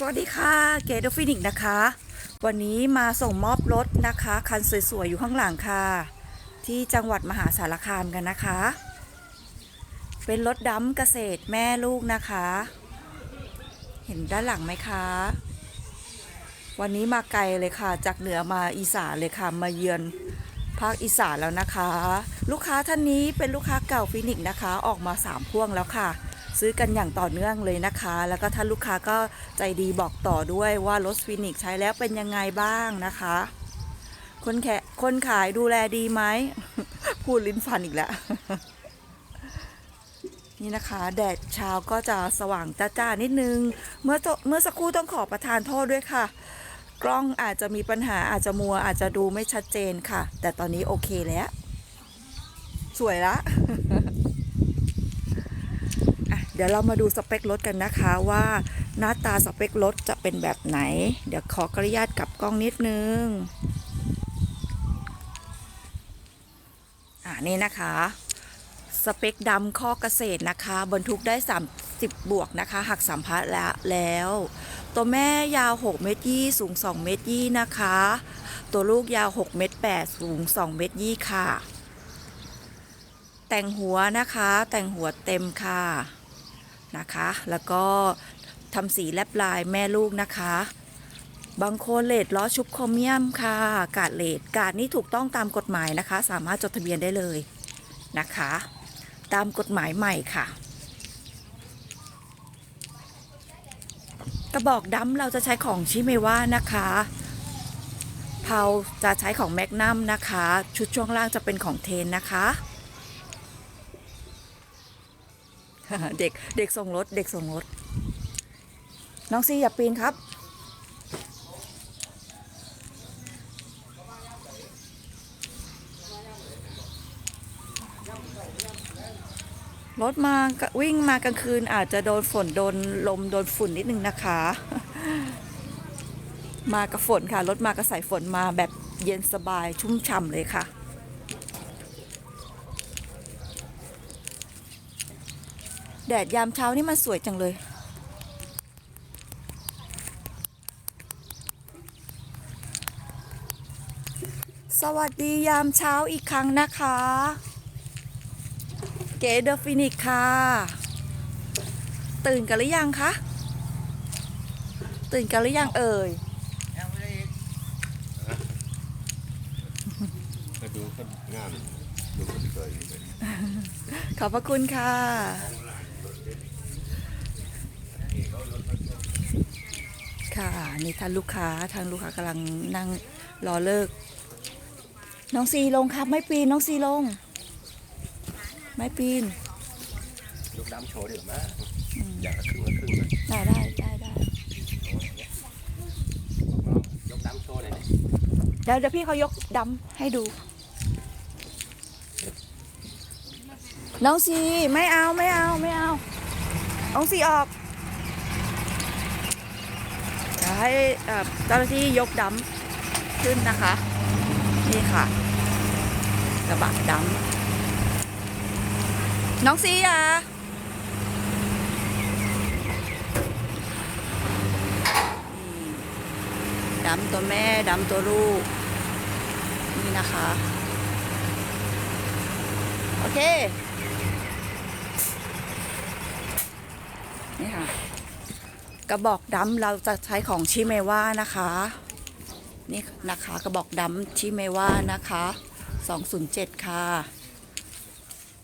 สวัสดีค่ะเกดฟินิกนะคะ วันนี้มาส่งมอบรถนะคะ คันสวยๆ อยู่ข้างหลังค่ะ ที่จังหวัดมหาสารคามกันนะคะ เป็นรถดำเกษตรแม่ลูกนะคะ เห็นด้านหลังไหมคะ วันนี้มาไกลเลยค่ะ จากเหนือมาอีสานเลยค่ะ มาเยือนภาคอีสานแล้วนะคะ ลูกค้าท่านนี้เป็นลูกค้าเก่าฟินิกนะคะ ออกมาสามพ่วงแล้วค่ะ ซื้อกันอย่างต่อเนื่องเลยนะคะ แล้วก็ท่านลูกค้าก็ใจดีบอกต่อด้วยว่ารถฟินิกใช้แล้วเป็นยังไงบ้างนะคะ คนแขคนขายดูแลดีไหม พูดลิ้นฟันอีกแล้ว นี่นะคะ แดดเช้าก็จะสว่างจ้าๆนิดนึง เมื่อเมื่อสักครู่ต้องขอประทานโทษด้วยค่ะกล้องอาจจะมีปัญหาอาจจะมัวอาจจะดูไม่ชัดเจนค่ะ แต่ตอนนี้โอเคแล้ว สวยละ เดี๋ยวเรามาดูสเปครถกันนะคะว่าหน้าตาสเปครถจะเป็นแบบไหน เดี๋ยวขออนุญาตกลับกล้องนิดนึงอ่านี่นะคะ สเปคดำข้อเกษตรนะคะ บรรทุกได้ 30 บวกนะคะ หักสัมภาระแล้ว ตัวแม่ยาว 6 เมตรยี่สูง 2 เมตรยี่นะคะ ตัวลูกยาว 6 เมตร8สูง 2 เมตรยี่ค่ะ แต่งหัวนะคะ แต่งหัวเต็มค่ะ นะคะ แล้วก็ทำสีแลบลายแม่ลูกนะคะ บางโคเลดล้อชุบโครเมียมค่ะ กาดเลดกาดนี่ถูกต้องตามกฎหมายนะคะ สามารถจดทะเบียนได้เลยนะคะ ตามกฎหมายใหม่ค่ะ กระบอกดำเราจะใช้ของชิเมว่านะคะเผาจะใช้ของแมกนัมนะคะ ชุดช่วงล่างจะเป็นของเทนนะคะ เด็กเด็กส่งรถเด็กส่งรถ น้องซีอย่าปีนครับ รถมาวิ่งมากลางคืนอาจจะโดนฝนโดนลมโดนฝุ่นนิดนึงนะคะ มากับฝนค่ะ รถมากับสายฝนมาแบบเย็นสบายชุ่มฉ่ำเลยค่ะ แดดยามเช้านี่มันสวยจังเลย สวัสดียามเช้าอีกครั้งนะคะ เก๋เดอฟินิกค่ะ ตื่นกันหรือยังคะ ตื่นกันหรือยังเอ่ยดูคนงามดูคนเลยขอบพระคุณค่ะ ค่ะนี่ท่านลูกค้าทางลูกค้ากำลังนั่งรอเลิก น้องซีลงครับ ไม่ปีนน้องซีลง ไม่ปีนยกน้ำโชว์เดี๋ยวมาอยากครึ่งละครึ่งนะได้ได้ได้ได้ยกน้ำโชว์เลยเนี่ยเดี๋ยวเดี๋ยวพี่เขายกดำให้ดู น้องซีไม่เอาไม่เอาไม่เอาน้องซีออกเดี๋ยว ให้เจ้าหน้าที่ยกดำขึ้นนะคะ นี่ค่ะ กระบะดำน้องซีอะดำตัวแม่ดำตัวลูก นี่นะคะ โอเค นี่ค่ะ กระบอกดำเราจะใช้ของชิเมว่านะคะ นี่นะคะกระบอกดำชิเมว่านะคะ 207 ค่ะ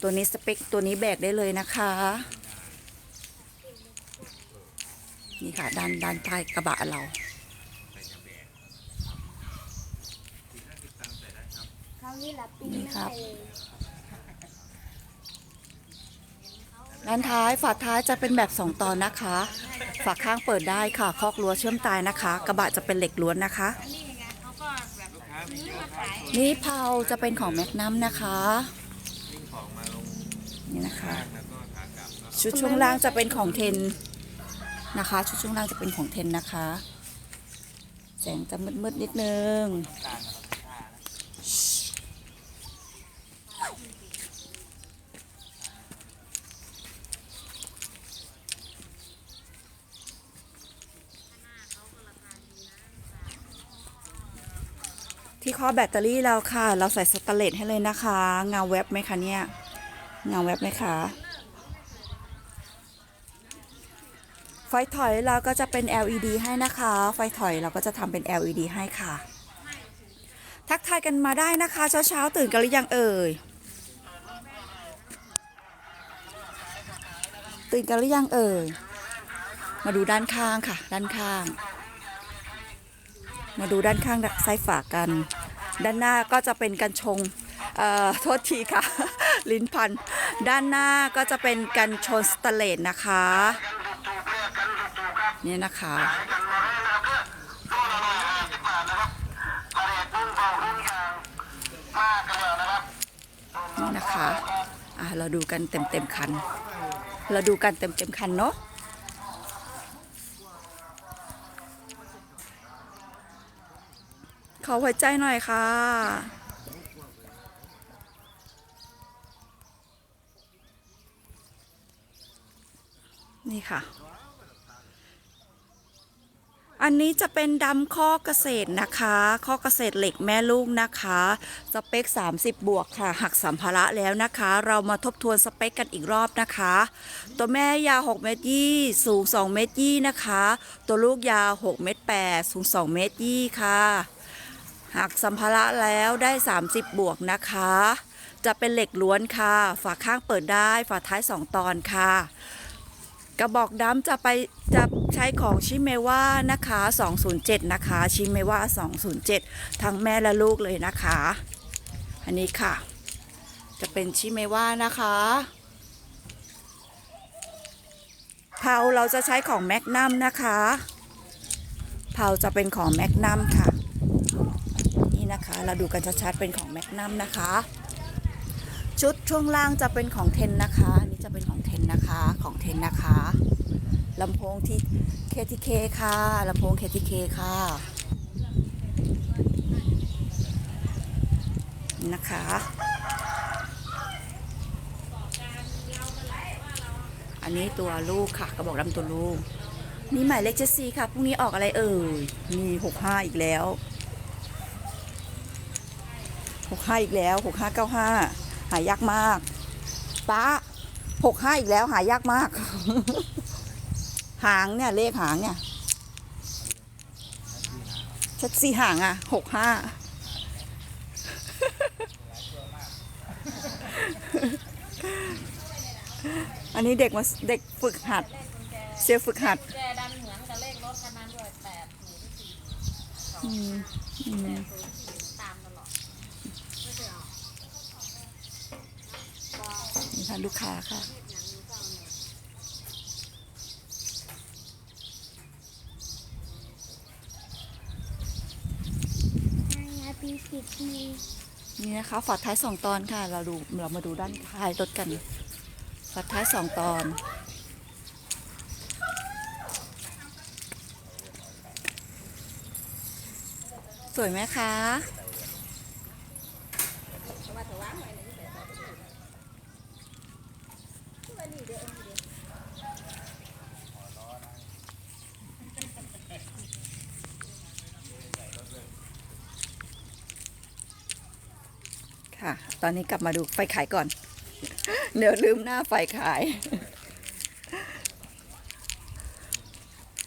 ตัวนี้สเปคตัวนี้แบกได้เลยนะคะ นี่ค่ะด้านด้านใต้กระบะเราคราวนี้รับปีนี่ไม่ครับ ไปเลย ด้านท้ายฝาท้ายจะเป็นแบบสองตอนนะคะ ฝาข้างเปิดได้ค่ะ คอกรั้วเชื่อมตายนะคะ กระบะจะเป็นเหล็กล้วนนะคะนี่เขาก็แบบซื้อมาขายนี่เพาจะเป็นของแมกนัมนะคะ นี่นะคะ ชุดช่วงล่างจะเป็นของเทนนะคะ ชุดช่วงล่างจะเป็นของเทนนะคะ แสงจะมืดๆนิดนึง ที่ข้อแบตเตอรี่เราค่ะ เราใส่สแตเลสให้เลยนะคะ เงาแวบไหมคะเนี่ย เงาแวบไหมคะ ไฟถอยเราก็จะเป็น LED ให้นะคะ ไฟถอยเราก็จะทำเป็น LED ให้ค่ะ ทักทายกันมาได้นะคะ เช้าเช้าๆตื่นกันหรือยังเอ่ย ตื่นกันหรือยังเอ่ย มาดูด้านข้างค่ะ ด้านข้างมาดูด้านข้างซ้ายฝากัน ด้านหน้าก็จะเป็นกันชงโทษทีค่ะ ลิ้นพัน ด้านหน้าก็จะเป็นกันชนสแตเลสนะคะ นี่นะคะนี่นะคะ อะ เราดูกันเต็มเต็มๆคัน เราดูกันเต็มเต็มๆคันเนาะ ขอหัวใจหน่อยค่ะ นี่ค่ะ อันนี้จะเป็นดำข้อเกษตรนะคะ ข้อเกษตรเหล็กแม่ลูกนะคะสเปค 30 บวกค่ะ หักสัมภาระแล้วนะคะ เรามาทบทวนสเปคกันอีกรอบนะคะ ตัวแม่ยาว6เมตรยี่สูง2เมตรยี่นะคะ ตัวลูกยาว6เมตร8สูง2เมตรยี่ค่ะ หักสัมภาระแล้วได้ 30 บวกนะคะ จะเป็นเหล็กล้วนค่ะ ฝาข้างเปิดได้ฝาท้าย 2 ตอนค่ะ กระบอกดำจะไปจะใช้ของชิเมว่านะคะ 207 นะคะชิเมว่า 207 ทั้งแม่และลูกเลยนะคะ อันนี้ค่ะ จะเป็นชิเมว่านะคะเผาเราจะใช้ของแมกนัมนะคะเผาจะเป็นของแมกนัมค่ะ นี่นะคะ เราดูกันชัดๆเป็นของแมกนัมนะคะ ชุดช่วงล่างจะเป็นของเทนนะคะอันนี้จะเป็นของเทนนะคะของเทนนะคะลำโพงที่ KTK ค่ะลำโพง KTK ค่ะนี่นะคะอันนี้ตัวลูกค่ะกระบอกดำตัวลูกนี่หมายเลขเจดซีค่ะพรุ่งนี้ออกอะไรเอ่ยมีหกห้าอีกแล้ว หกห้าอีกแล้วหกห้าเก้าห้าหายากมากป้าหกห้าอีกแล้วหายากมาก หางเนี่ยเลขหางเนี่ยชัดสี่หางอะหกห้าอันนี้เด็กมาเด็กฝึกหัดเซลล์ฝึกหัดแจดันเหมือนกับเลขรถคันนั้นด้วยแปดศูนย์สี่อืมอืมแปดศูนย์สี่ตามตลอดไม่เคยออก นี่ ค่ะลูกค้าค่ะงานปีสิบปีนี่นะคะฝาท้ายสองตอนค่ะ เราดูเรามาดูด้านท้ายรถกันฝาท้ายสองตอนสวยไหมคะ ค่ะ ต อนนี้กลับมาดูไฟขายก่อน เดี๋ยวลืมหน้าไฟขาย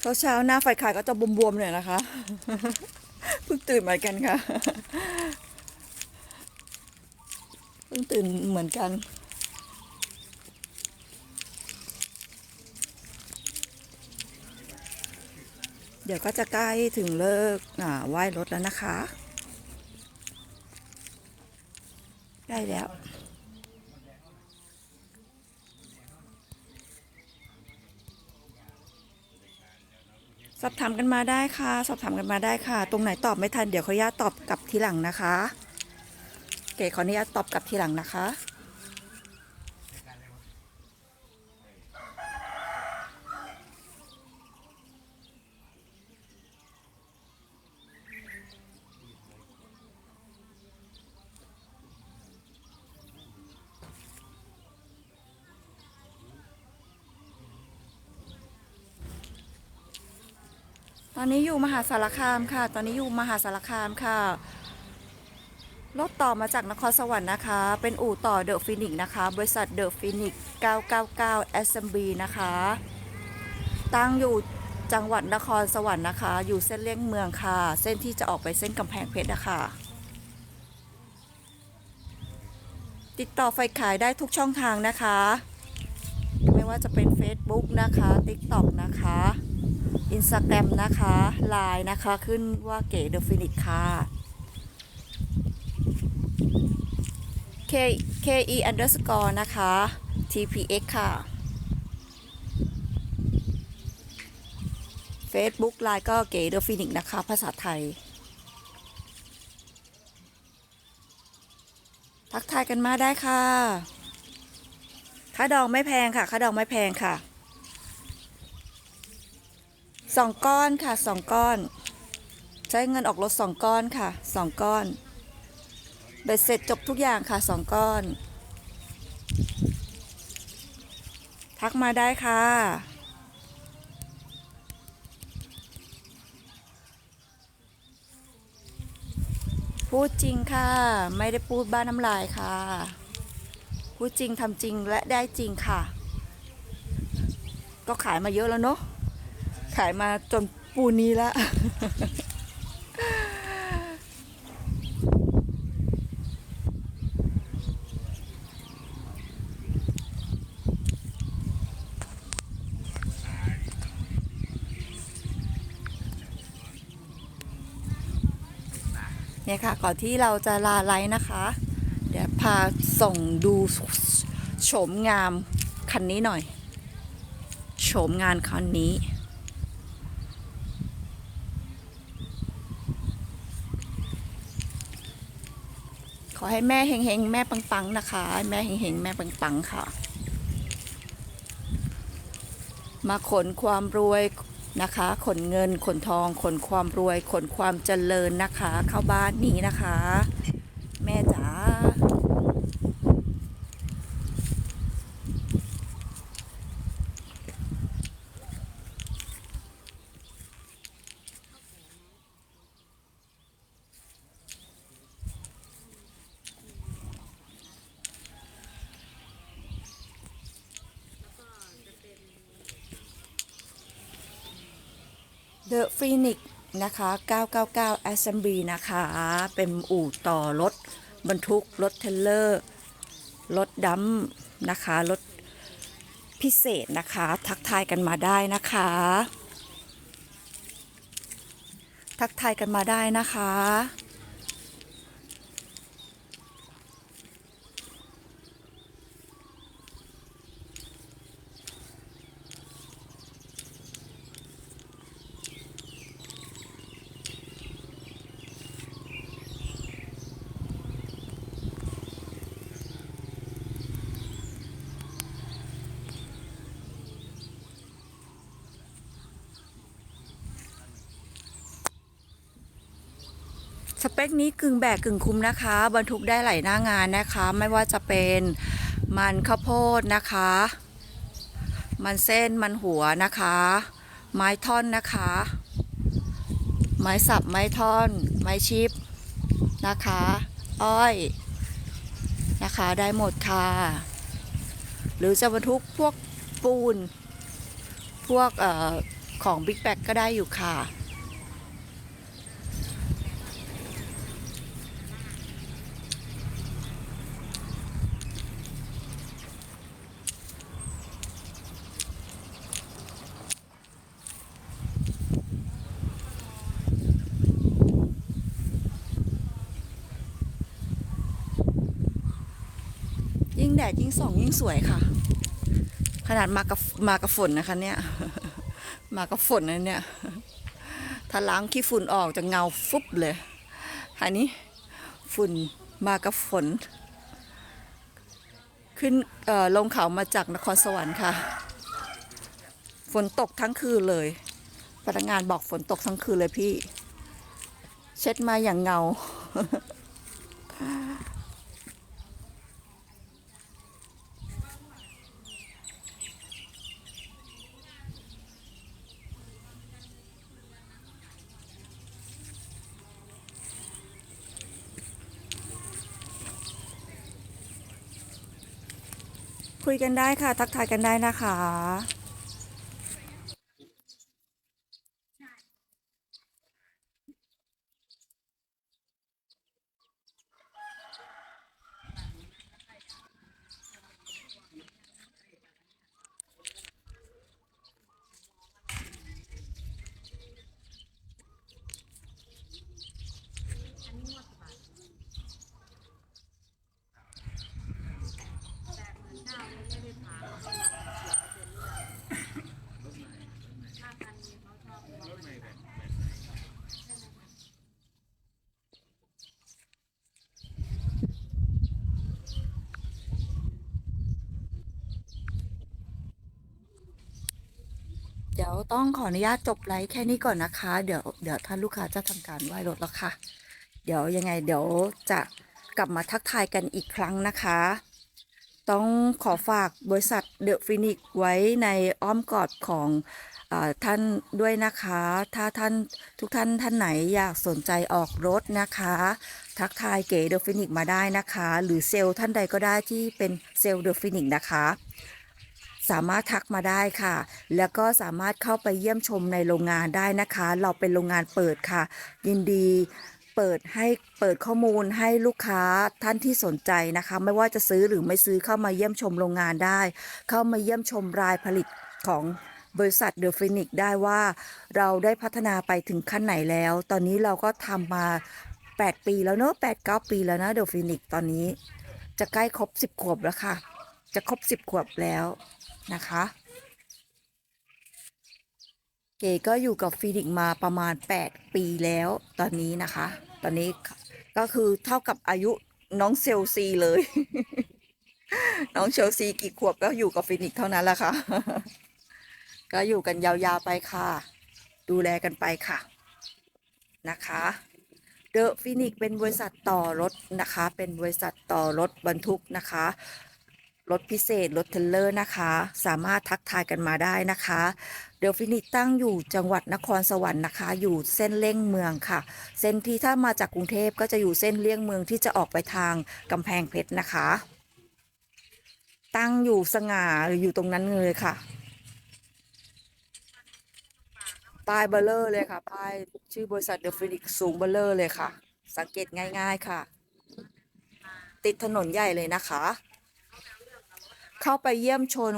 เช้าเช้าๆหน้าไฟขายก็จะบวมๆหน่อยนะคะเพิ่งตื่นเหมือนกันค่ะเพิ่งตื่นเหมือนกันเดี๋ยวก็จะใกล้ถึงเลิกไหว้รถแล้วนะคะ ได้แล้ว สอบถามกันมาได้ค่ะ สอบถามกันมาได้ค่ะ ตรงไหนตอบไม่ทัน เดี๋ยวขออนุญาตตอบกลับทีหลังนะคะ เก๋ขออนุญาตตอบกลับทีหลังนะคะ อนนี้อยู่มหาสารคามค่ะ ตอนนี้อยู่มหาสารคามค่ะ รถต่อมาจากนครสวรรค์นะคะ เป็นอู่ต่อเดอะฟินิกนะคะ บริษัทเดอะฟินิก999 SMB นะคะ ตั้งอยู่จังหวัดนครสวรรค์นะคะ อยู่เส้นเลี่ยงเมืองค่ะ เส้นที่จะออกไปเส้นกำแพงเพชรนะคะติดต่อไฟขายได้ทุกช่องทางนะคะ ไม่ว่าจะเป็น Facebook นะคะ TikTok นะคะ Instagram นะคะ Line นะคะ ขึ้นว่าเก๋เดอะฟินิกค่ะ K K E underscore นะคะ TPX ค่ะ Facebook Line ก็เก๋เดอะฟินิกนะคะ ภาษาไทย ทักทายกันมาได้ค่ะ ค่าดองไม่แพงค่ะค่าดองไม่แพงค่ะสองก้อนค่ะสองก้อน ใช้เงินออกรถสองก้อนค่ะสองก้อนเบ็ดเสร็จจบทุกอย่างค่ะสองก้อน ทักมาได้ค่ะพูดจริงค่ะ ไม่ได้พูดบ้านน้ำลายค่ะ พูดจริงทำจริงและได้จริงค่ะ ก็ขายมาเยอะแล้วเนาะขายมาจนปูนี้แล้วเนี่ยค่ะ ก่อนที่เราจะลาไลฟ์นะคะ พาส่งดูโฉมงามคันนี้หน่อย โฉมงานคันนี้ ขอให้แม่เฮงๆ แม่ปังๆ นะคะ แม่เฮงๆ แม่ปังๆ ค่ะ มาขนความรวยนะคะ ขนเงิน ขนทอง ขนความรวย ขนความเจริญนะคะ เข้าบ้านนี้นะคะ แม่จ๋า The Phoenix นะคะ 999 Assembly นะคะ เป็นอู่ต่อรถบรรทุก รถเทลเลอร์ รถดัมนะคะ รถพิเศษนะคะ ทักทายกันมาได้นะคะ ทักทายกันมาได้นะคะ สเปคนี้กึ่งแบกกึ่งคุ้มนะคะ บรรทุกได้หลายหน้างานนะคะ ไม่ว่าจะเป็นมันข้าวโพดนะคะ มันเส้นมันหัวนะคะ ไม้ท่อนนะคะ ไม้สับไม้ท่อน ไม้ชิปนะคะ อ้อยนะคะได้หมดค่ะ หรือจะบรรทุกพวกปูน พวกออของบิ๊กแบกก็ได้อยู่ค่ะ ยิ่งแดดยิ่ง ส่องยิ่งสวยค่ะ ขนาดมากับมากับฝนนะคะ เนี่ย มากับฝนนะเนี่ย ถ้าล้างขี้ฝุ่นออกจะเงาฟุบเลยอันนี้ฝุ่นมากับฝน ขึ้นเออลงเขามาจากนครสวรรค์ค่ะ ฝนตกทั้งคืนเลย พนักงานบอกฝนตกทั้งคืนเลยพี่ เช็ดมาอย่างเงา ยกันได้ค่ะ ทักทายกันได้นะคะ ดี๋ยวต้องขออนุญาตจบไลฟ์แค่นี้ก่อนนะคะ เดี๋ยวเดี๋ยวท่านลูกค้าจะทำการไหว้รถแล้วค่ะ เดี๋ยวยังไงเดี๋ยวจะกลับมาทักทายกันอีกครั้งนะคะ ต้องขอฝากบริษัทเดอะฟินิกไว้ในอ้อมกอดของอท่านด้วยนะคะ ถ้าท่านทุกท่านท่านไหนอยากสนใจออกรถนะคะ ทักทายเก๋เดอะฟินิกมาได้นะคะ หรือเซลล์ท่านใดก็ได้ที่เป็นเซลล์เดอะฟินิกนะคะ สามารถทักมาได้ค่ะ แล้วก็สามารถเข้าไปเยี่ยมชมในโรงงานได้นะคะ เราเป็นโรงงานเปิดค่ะ ยินดีเปิดให้เปิดข้อมูลให้ลูกค้าท่านที่สนใจนะคะ ไม่ว่าจะซื้อหรือไม่ซื้อเข้ามาเยี่ยมชมโรงงานได้ เข้ามาเยี่ยมชมรายผลิตของบริษัทเดอะฟินิกได้ว่า เราได้พัฒนาไปถึงขั้นไหนแล้ว ตอนนี้เราก็ทำมา 8 ปีแล้วเนอะ8 9 ปีแล้วนะเดอะฟินิกตอนนี้ จะใกล้ครบ 10 ขวบแล้วค่ะ จะครบ 10 ขวบแล้ว นะคะ เก๋ก็อยู่กับฟีนิกมาประมาณ 8 ปีแล้วตอนนี้นะคะ ตอนนี้ก็คือเท่ากับอายุน้องเซลซีเลย น้องเชลซีกี่ขวบก็อยู่กับฟีนิกเท่านั้นแหละค่ะ ก็อยู่กันยาวๆไปค่ะ ดูแลกันไปค่ะนะคะเดอะฟินิกเป็นบริษัทต่อรถนะคะ เป็นบริษัทต่อรถบรรทุกนะคะ รถพิเศษ รถเทลเลอร์นะคะ สามารถทักทายกันมาได้นะคะ เดลฟินิกตั้งอยู่จังหวัดนครสวรรค์นะคะ อยู่เส้นเลี่ยงเมืองค่ะ เส้นที่ถ้ามาจากกรุงเทพก็จะอยู่เส้นเลี่ยงเมืองที่จะออกไปทางกำแพงเพชรนะคะ ตั้งอยู่สง่าอยู่ตรงนั้นเลยค่ะป้ายเบลเลอร์เลยค่ะป้ายชื่อบริษัทเดลฟินิกสูงเบลเลอร์เลยค่ะ สังเกตง่าย ๆค่ะ ติดถนนใหญ่เลยนะคะ เข้าไปเยี่ยมชม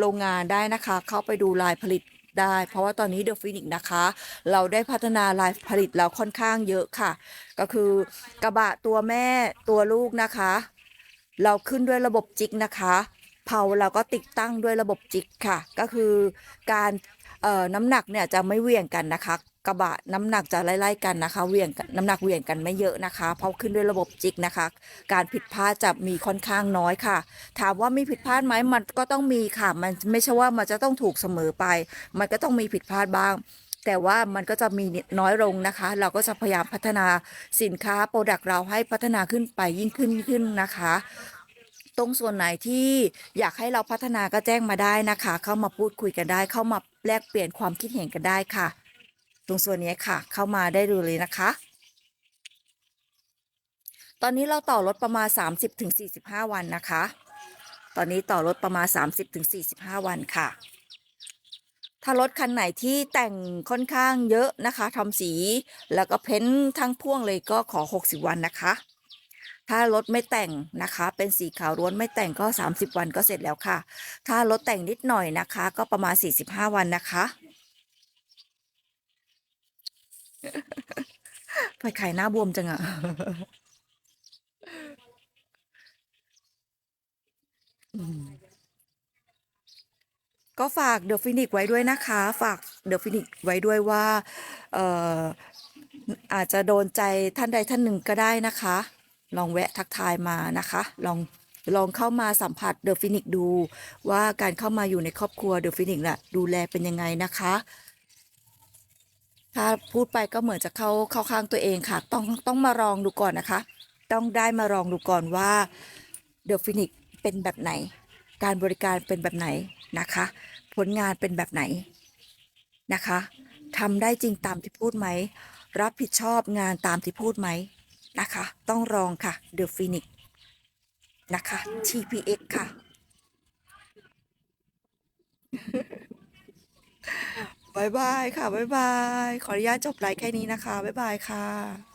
โรงงานได้นะคะ เข้าไปดูลายผลิตได้ เพราะว่าตอนนี้เดอะฟินิกนะคะ เราได้พัฒนาลายผลิตเราค่อนข้างเยอะค่ะ ก็คือกระบะตัวแม่ตัวลูกนะคะ เราขึ้นด้วยระบบจิกนะคะเพาเราก็ติดตั้งด้วยระบบจิกค่ะ ก็คือการเอ่อน้ำหนักเนี่ยจะไม่เวี่ยงกันนะคะ กระบะน้ำหนักจะไล่ๆกันนะคะเวียงนน้ำหนักเวียงกันไม่เยอะนะคะ เพราะขึ้นด้วยระบบจิกนะคะ การผิดพลาดจะมีค่อนข้างน้อยค่ะ ถามว่ามีผิดพลาดไหมมันก็ต้องมีค่ะ มันไม่ใช่ว่ามันจะต้องถูกเสมอไป มันก็ต้องมีผิดพลาดบ้าง แต่ว่ามันก็จะมีน้อยลงนะคะ เราก็จะพยายามพัฒนาสินค้าโปรดักต์เราให้พัฒนาขึ้นไปยิ่งขึ้นขึ้นนะคะตรงส่วนไหนที่อยากให้เราพัฒนาก็แจ้งมาได้นะคะ เข้ามาพูดคุยกันได้ เข้ามาแลกเปลี่ยนความคิดเห็นกันได้ค่ะ ตรงส่วนนี้ค่ะ เข้ามาได้ดูเลยนะคะ ตอนนี้เราต่อรถประมาณ 30-45 วันนะคะ ตอนนี้ต่อรถประมาณ 30-45 วันค่ะ ถ้ารถคันไหนที่แต่งค่อนข้างเยอะนะคะทำสีแล้วก็เพ้นท์ทั้งพ่วงเลยก็ขอ 60 วันนะคะ ถ้ารถไม่แต่งนะคะ เป็นสีขาวล้วนไม่แต่งก็ 30 วันก็เสร็จแล้วค่ะ ถ้ารถแต่งนิดหน่อยนะคะ ก็ประมาณ 45 วันนะคะ ไปขายหน้าบวมจังอะก็ฝากเดอะฟินิกไว้ด้วยนะคะ ฝากเดอะฟินิกไว้ด้วยว่าเอ่ออาจจะโดนใจท่านใดท่านหนึ่งก็ได้นะคะ ลองแวะทักทายมานะคะ ลองลองเข้ามาสัมผัสเดอะฟินิกดู ว่าการเข้ามาอยู่ในครอบครัวเดอะฟินิกน่ะดูแลเป็นยังไงนะคะ ถ้าพูดไปก็เหมือนจะเข้าเข้าข้างตัวเองค่ะ ต้องต้องมาลองดูก่อนนะคะ ต้องได้มาลองดูก่อนว่าเดอะฟินิกเป็นแบบไหน การบริการเป็นแบบไหนนะคะ ผลงานเป็นแบบไหนนะคะทำได้จริงตามที่พูดไหม รับผิดชอบงานตามที่พูดไหมนะคะ ต้องลองค่ะเดอะฟินิกนะคะ TPX ค่ะ บายบายค่ะบายบายขออนุญาตจบไลฟ์แค่นี้นะคะบายบายค่ะ